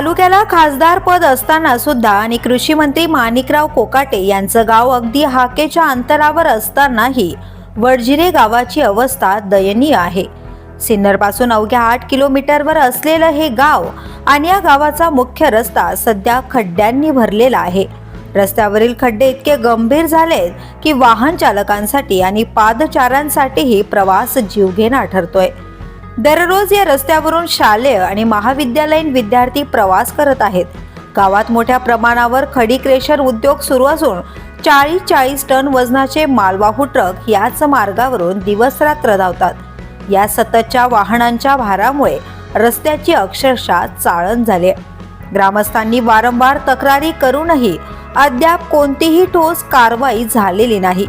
तालुक्याला खासदार पद असताना सुद्धा आणि कृषी मंत्री माणिकराव कोकाटे यांचं गाव अगदी हाकेच्या अंतरावर असतानाही वडजिरे गावाची अवस्था दयनीय आहे. सिन्नरपासून अवघ्या आठ किलोमीटरवर असलेलं हे गाव आणि या गावाचा मुख्य रस्ता सध्या खड्ड्यांनी भरलेला आहे. रस्त्यावरील खड्डे इतके गंभीर झालेत की वाहन चालकांसाठी आणि पादचाऱ्यांसाठीही प्रवास जीवघेणा ठरतोय. दररोज या रस्त्यावरून शालेय आणि महाविद्यालयीन विद्यार्थी प्रवास करत आहेत. गावात मोठ्या प्रमाणावर खडी क्रेशर उद्योग सुरू असून चाळीस चाळीस टन वजनाचे मालवाहू ट्रक याच मार्गावरून दिवस रात्र धावतात. या सततच्या वाहनांच्या भारामुळे रस्त्याची अक्षरशः चाळण झाली ग्रामस्थांनी वारंवार तक्रारी करूनही अद्याप कोणतीही ठोस कारवाई झालेली नाही.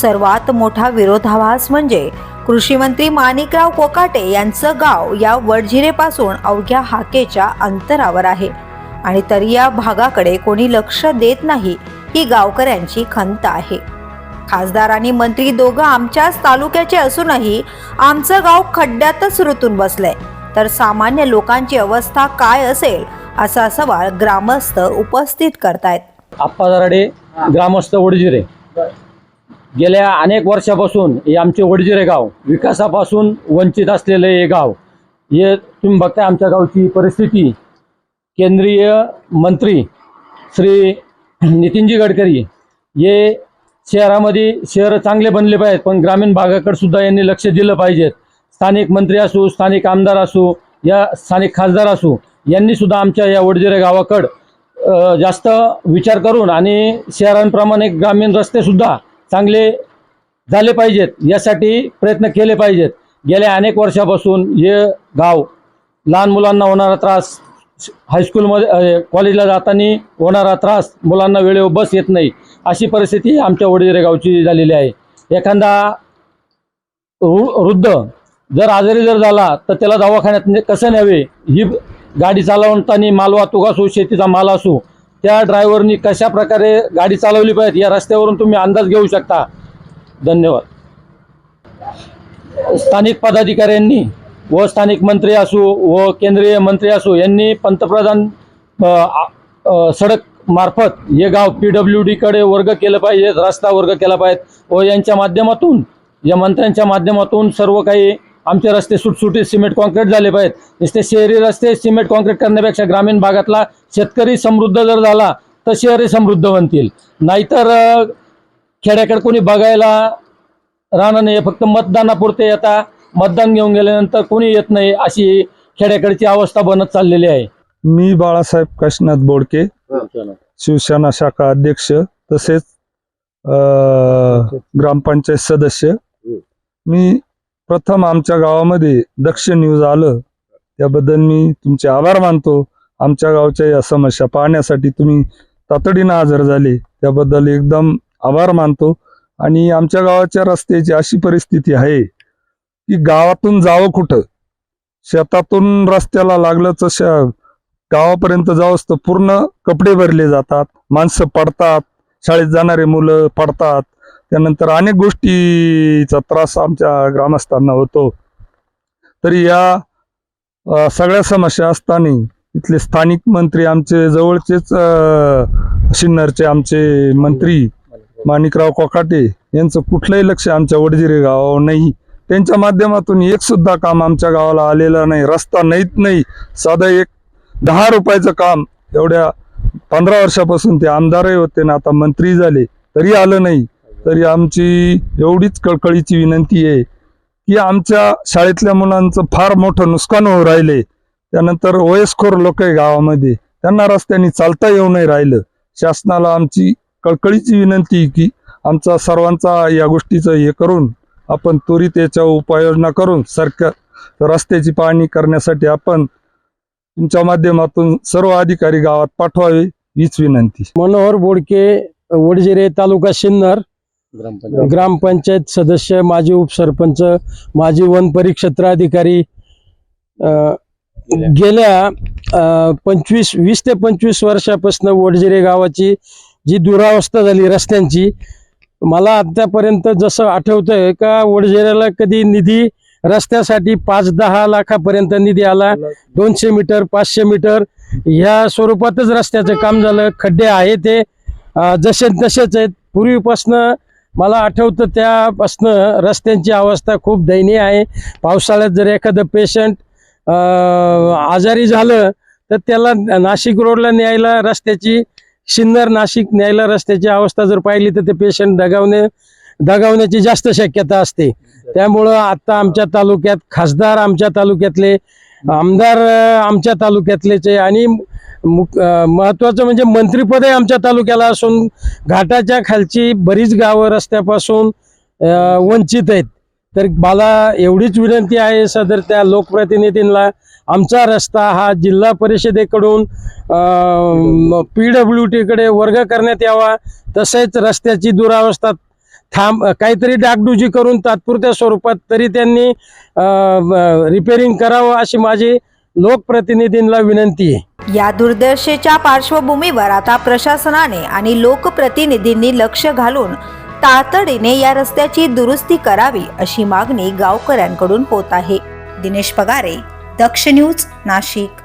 सर्वात मोठा विरोधाभास म्हणजे कृषीमंत्री माणिकराव कोकाटे यांचं गाव या वडझिरेपासून अवघ्या हाकेच्या अंतरावर आहे. आणि तरी या भागाकडे कोणी लक्ष देत नाही ही गावकऱ्यांची खंत आहे. खासदार आणि मंत्री दोघं आमच्याच तालुक्याचे असूनही आमचं गाव खड्ड्यातच रुतून बसलंय. तर सामान्य लोकांची अवस्था काय असेल असा सवाल ग्रामस्थ उपस्थित करतायत. आप्पा दराडे ग्रामस्थ वडजिरे गेल्या अनेक वर्षापासून हे आमचे वडजिरे गाव विकासापासून वंचित असलेलं हे गाव हे तुम्ही बघताय आमच्या गावची परिस्थिती. केंद्रीय मंत्री श्री नितीनजी गडकरी हे शहरामध्ये शहरं चांगले बनले पाहिजेत पण ग्रामीण भागाकडे सुद्धा यांनी लक्ष दिलं पाहिजेत. स्थानिक मंत्री असू स्थानिक आमदार असू या स्थानिक खासदार असू यांनी सुद्धा आमच्या या वडजिरे गावाकडं जास्त विचार करून आणि शहरांप्रमाणे ग्रामीण रस्ते सुद्धा चांगले झाले पाहिजेत. यासाठी प्रयत्न केले पाहिजेत. गेल्या अनेक वर्षापासून हे गाव लहान मुलांना होणारा त्रास हायस्कूलमध्ये कॉलेजला जाताना होणारा त्रास मुलांना वेळेवर बस येत नाही. अशी परिस्थिती आमच्या वडिरे गावची झालेली आहे. एखादा वृद्ध जर आजारी जर झाला तर त्याला दवाखान्यात कसं न्यावे? ही गाडी चालवताना मालवाहतूक असो शेतीचा माल असो त्या ड्रायव्हरनी कशा प्रकारे गाडी चालवली पाहिजे या रस्त्यावरून तुम्ही अंदाज घेऊ शकता. धन्यवाद. स्थानिक पदाधिकाऱ्यांनी व स्थानिक मंत्री असो व केंद्रीय मंत्री असो यांनी पंतप्रधान सडक मार्फत हे गाव पी डब्ल्यू डीकडे वर्ग केलं पाहिजे रस्ता वर्ग केला पाहिजे व यांच्या माध्यमातून या मंत्र्यांच्या माध्यमातून सर्व काही आमचे रस्ते सुटसुटीत सिमेंट कॉन्क्रीट झाले पाहिजेत. नुसते शहरी रस्ते सिमेंट कॉन्क्रीट करण्यापेक्षा ग्रामीण भागातला शेतकरी समृद्ध जर झाला तर शहरी समृद्ध बनतील. नाहीतर खेड्याकडे कोणी बघायला राहणं नाही फक्त मतदानापुरते येता मतदान घेऊन गेल्यानंतर कोणी येत नाही अशी खेड्याकडची अवस्था बनत चाललेली आहे. मी बाळासाहेब काशीनाथ बोडके शिवसेना शाखा अध्यक्ष तसेच ग्रामपंचायत सदस्य. मी प्रथम आमच्या गावामध्ये दक्ष न्यूज आलं. त्याबद्दल मी तुमचे आभार मानतो. आमच्या गावच्या या समस्या पाहण्यासाठी तुम्ही तातडीनं हजर झाले. त्याबद्दल एकदम आभार मानतो. आणि आमच्या गावाच्या रस्त्याची अशी परिस्थिती आहे की गावातून जावं कुठं? शेतातून रस्त्याला लागलं तशा गावापर्यंत जावंच तर पूर्ण कपडे भरले जातात. माणसं पडतात. शाळेत जाणारे मुलं पडतात. त्यानंतर अनेक गोष्टीचा त्रास आमच्या ग्रामस्थांना होतो. तरी या सगळ्या समस्या असताना इथले स्थानिक मंत्री आमचे जवळचेच सिन्नरचे आमचे मंत्री माणिकराव कोकाटे यांचं कुठलंही लक्ष आमच्या वडजिरे गावावर नाही. त्यांच्या माध्यमातून एक सुद्धा काम आमच्या गावाला आलेलं नाही. रस्ता नाहीत नाही. साधा एक दहा रुपयाचं काम एवढ्या पंधरा वर्षापासून ते आमदारही होते ना आता मंत्री झाले. तरी आलं नाही. तरी आमची एवढीच कळकळीची विनंती आहे की आमच्या शाळेतल्या मुलांचं फार मोठं नुकसान होऊ राहिले. त्यानंतर वयस्कर लोक आहे गावामध्ये त्यांना रस्त्याने चालता येऊ नाही राहिलं. शासनाला आमची कळकळीची विनंती की आमचा सर्वांचा या गोष्टीचं हे करून आपण त्वरित याच्या उपाययोजना करून सरकार रस्त्याची पाहणी करण्यासाठी आपण तुमच्या माध्यमातून सर्व अधिकारी गावात पाठवावे हीच विनंती. मनोहर बोडके वडजिरे तालुका सिन्नर. ग्रामपंचायत. सदस्य माजी उपसरपंच माजी वन परिक्षेत्र अधिकारी गेल्या पंचवीस वीस ते पंचवीस वर्षापासून वडजिरे गावाची जी दुरावस्था झाली रस्त्यांची मला आतापर्यंत जसं आठवतंय का वडजिऱ्याला कधी निधी रस्त्यासाठी पाच दहा लाखापर्यंत निधी आला दोनशे मीटर पाचशे मीटर ह्या स्वरूपातच रस्त्याचं काम झालं खड्डे आहे ते जसे तसेच आहेत. पूर्वीपासनं मला आठवतं त्यापासनं रस्त्यांची अवस्था खूप दयनीय आहे. पावसाळ्यात जर एखादं पेशंट आजारी झालं तर त्याला नाशिक रोडला न्यायला रस्त्याची सिन्नर नाशिक न्यायला रस्त्याची अवस्था जर पाहिली तर ते पेशंट दगावणे दगावण्याची जास्त शक्यता असते. त्यामुळं आत्ता आमच्या तालुक्यात खासदार आमच्या तालुक्यातले आमदार आमच्या तालुक्यातलेच आहे आणि महत्वाचं म्हणजे मंत्रीपदही आमच्या तालुक्याला असून घाटाच्या खालची बरीच गावं रस्त्यापासून वंचित आहेत. तर मला एवढीच विनंती आहे सदर त्या लोकप्रतिनिधींना आमचा रस्ता हा जिल्हा परिषदेकडून पी डब्ल्यू टीकडे वर्ग करण्यात यावा तसेच रस्त्याची दुरावस्था थांब काहीतरी डागडुजी करून तात्पुरत्या स्वरूपात तरी त्यांनी रिपेरिंग करावं अशी माझी लोकप्रतिनिधींना विनंती आहे. या दुर्दशेच्या पार्श्वभूमीवर आता प्रशासनाने आणि लोकप्रतिनिधींनी लक्ष घालून तातडीने या रस्त्याची दुरुस्ती करावी अशी मागणी गावकऱ्यांकडून होत आहे. दिनेश पगारे दक्ष न्यूज नाशिक.